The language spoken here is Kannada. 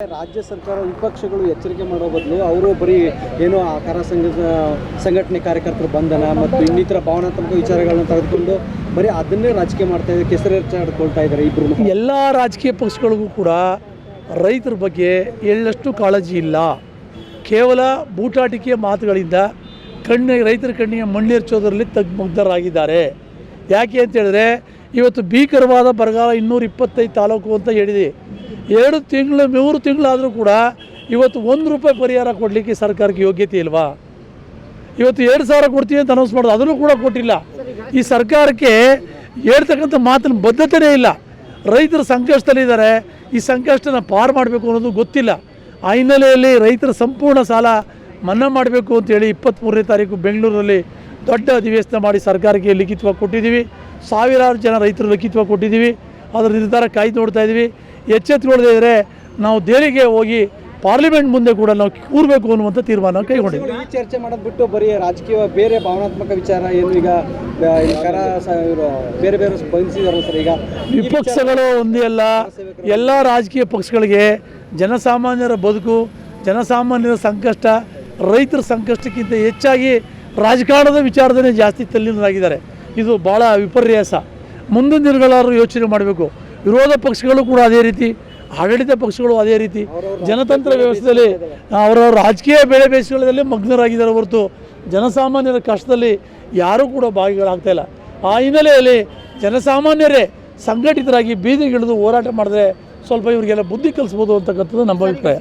ರಾಜ್ಯ ಸರ್ಕಾರ ವಿಪಕ್ಷಗಳು ಎಚ್ಚರಿಕೆ ಮಾಡೋ ಬದಲು ಅವರು ಬರೀ ಏನು ಆಕಾರ ಕರ ಸಂಘದ ಸಂಘಟನೆ ಕಾರ್ಯಕರ್ತರ ಬಂಧನ ಮತ್ತು ಇನ್ನಿತರ ಭಾವನಾತ್ಮಕ ವಿಚಾರಗಳನ್ನ ತೆಗೆದುಕೊಂಡು ಬರೀ ಅದನ್ನೇ ರಾಜಕೀಯ ಮಾಡ್ತಾ ಇದ್ದಾರೆ ಕೆಸರೆಚ್ಚಾಡ್ಕೊಳ್ತಾ ಇದ್ದಾರೆ ಇಬ್ಬರು ಎಲ್ಲ ರಾಜಕೀಯ ಪಕ್ಷಗಳಿಗೂ ಕೂಡ ರೈತರ ಬಗ್ಗೆ ಎಳ್ಳಷ್ಟು ಕಾಳಜಿ ಇಲ್ಲ. ಕೇವಲ ಬೂಟಾಟಿಕೆಯ ಮಾತುಗಳಿಂದ ಕಣ್ಣಿಗೆ ರೈತರ ಕಣ್ಣಿಗೆ ಮಣ್ಣೆರ್ಚೋದ್ರಲ್ಲಿ ತಗ್ಮುಗ್ಧರಾಗಿದ್ದಾರೆ. ಯಾಕೆ ಅಂತ ಹೇಳಿದ್ರೆ ಇವತ್ತು ಭೀಕರವಾದ ಬರಗಾಲ ಇನ್ನೂರ ಇಪ್ಪತ್ತೈದು ತಾಲೂಕು ಅಂತ ಹೇಳಿದೆ. ಎರಡು ತಿಂಗಳು, ಮೂರು ತಿಂಗಳಾದರೂ ಕೂಡ ಇವತ್ತು ಒಂದು ರೂಪಾಯಿ ಪರಿಹಾರ ಕೊಡಲಿಕ್ಕೆ ಸರ್ಕಾರಕ್ಕೆ ಯೋಗ್ಯತೆ ಇಲ್ವಾ? ಇವತ್ತು ಎರಡು ಸಾವಿರ ಕೊಡ್ತೀವಿ ಅಂತ ಅನೌನ್ಸ್ ಮಾಡೋದು ಅದನ್ನು ಕೂಡ ಕೊಟ್ಟಿಲ್ಲ. ಈ ಸರ್ಕಾರಕ್ಕೆ ಹೇಳ್ತಕ್ಕಂಥ ಮಾತಿನ ಬದ್ಧತೆಯೇ ಇಲ್ಲ. ರೈತರು ಸಂಕಷ್ಟದಲ್ಲಿದ್ದಾರೆ. ಈ ಸಂಕಷ್ಟನ ಪಾರು ಮಾಡಬೇಕು ಅನ್ನೋದು ಗೊತ್ತಿಲ್ಲ. ಆ ಹಿನ್ನೆಲೆಯಲ್ಲಿ ರೈತರ ಸಂಪೂರ್ಣ ಸಾಲ ಮನ್ನಾ ಮಾಡಬೇಕು ಅಂತೇಳಿ ಇಪ್ಪತ್ತ್ಮೂರನೇ ತಾರೀಕು ಬೆಂಗಳೂರಲ್ಲಿ ದೊಡ್ಡ ಅಧಿವೇಶನ ಮಾಡಿ ಸರ್ಕಾರಕ್ಕೆ ಲಿಖಿತವಾಗಿ ಕೊಟ್ಟಿದ್ದೀವಿ. ಸಾವಿರಾರು ಜನ ರೈತರ ವ್ಯಕ್ತಿತ್ವ ಕೊಟ್ಟಿದ್ದೀವಿ. ಅದರ ನಿರ್ಧಾರ ಕಾಯ್ದು ನೋಡ್ತಾ ಇದ್ದೀವಿ. ಎಚ್ಚೆತ್ತುಕೊಳ್ಳದೇ ಇದ್ದರೆ ನಾವು ದೆಹಲಿಗೆ ಹೋಗಿ ಪಾರ್ಲಿಮೆಂಟ್ ಮುಂದೆ ಕೂಡ ನಾವು ಕೂರಬೇಕು ಅನ್ನುವಂಥ ತೀರ್ಮಾನ ಕೈಗೊಂಡಿದ್ದೀವಿ. ಈ ಚರ್ಚೆ ಮಾಡೋದು ಬಿಟ್ಟು ಬರೀ ರಾಜಕೀಯ ಬೇರೆ ಭಾವನಾತ್ಮಕ ವಿಚಾರ ಏನು ಈಗ ಬೇರೆ ಬೇರೆ ಬಂಧಿಸಿದಾರಲ್ಲ ಸರ್ ಈಗ. ವಿಪಕ್ಷಗಳು ಒಂದೇ ಅಲ್ಲ. ಎಲ್ಲ ರಾಜಕೀಯ ಪಕ್ಷಗಳಿಗೆ ಜನಸಾಮಾನ್ಯರ ಬದುಕು ಜನಸಾಮಾನ್ಯರ ಸಂಕಷ್ಟ ರೈತರ ಸಂಕಷ್ಟಕ್ಕಿಂತ ಹೆಚ್ಚಾಗಿ ರಾಜಕಾರಣದ ವಿಚಾರದಲ್ಲೇ ಜಾಸ್ತಿ ತಲ್ಲೀನರಾಗಿದ್ದಾರೆ. ಇದು ಭಾಳ ವಿಪರ್ಯಾಸ. ಮುಂದಿನ ದಿನಗಳಾದ್ರೂ ಯೋಚನೆ ಮಾಡಬೇಕು. ವಿರೋಧ ಪಕ್ಷಗಳು ಕೂಡ ಅದೇ ರೀತಿ ಆಡಳಿತ ಪಕ್ಷಗಳು ಅದೇ ರೀತಿ ಜನತಂತ್ರ ವ್ಯವಸ್ಥೆಯಲ್ಲಿ ಅವರವರ ರಾಜಕೀಯ ಬೆಳೆ ಬೇಸಿಗೆಗಳಲ್ಲಿ ಮಗ್ನರಾಗಿದ್ದಾರೆ ಹೊರತು ಜನಸಾಮಾನ್ಯರ ಕಷ್ಟದಲ್ಲಿ ಯಾರೂ ಕೂಡ ಭಾಗಿಗಳಾಗ್ತಾ ಇಲ್ಲ. ಆ ಹಿನ್ನೆಲೆಯಲ್ಲಿ ಜನಸಾಮಾನ್ಯರೇ ಸಂಘಟಿತರಾಗಿ ಬೀದಿಗಿಳಿದು ಹೋರಾಟ ಮಾಡಿದ್ರೆ ಸ್ವಲ್ಪ ಇವರಿಗೆಲ್ಲ ಬುದ್ಧಿ ಕಲಿಸ್ಬೋದು ಅಂತಕ್ಕಂಥದ್ದು ನಮ್ಮ ಅಭಿಪ್ರಾಯ.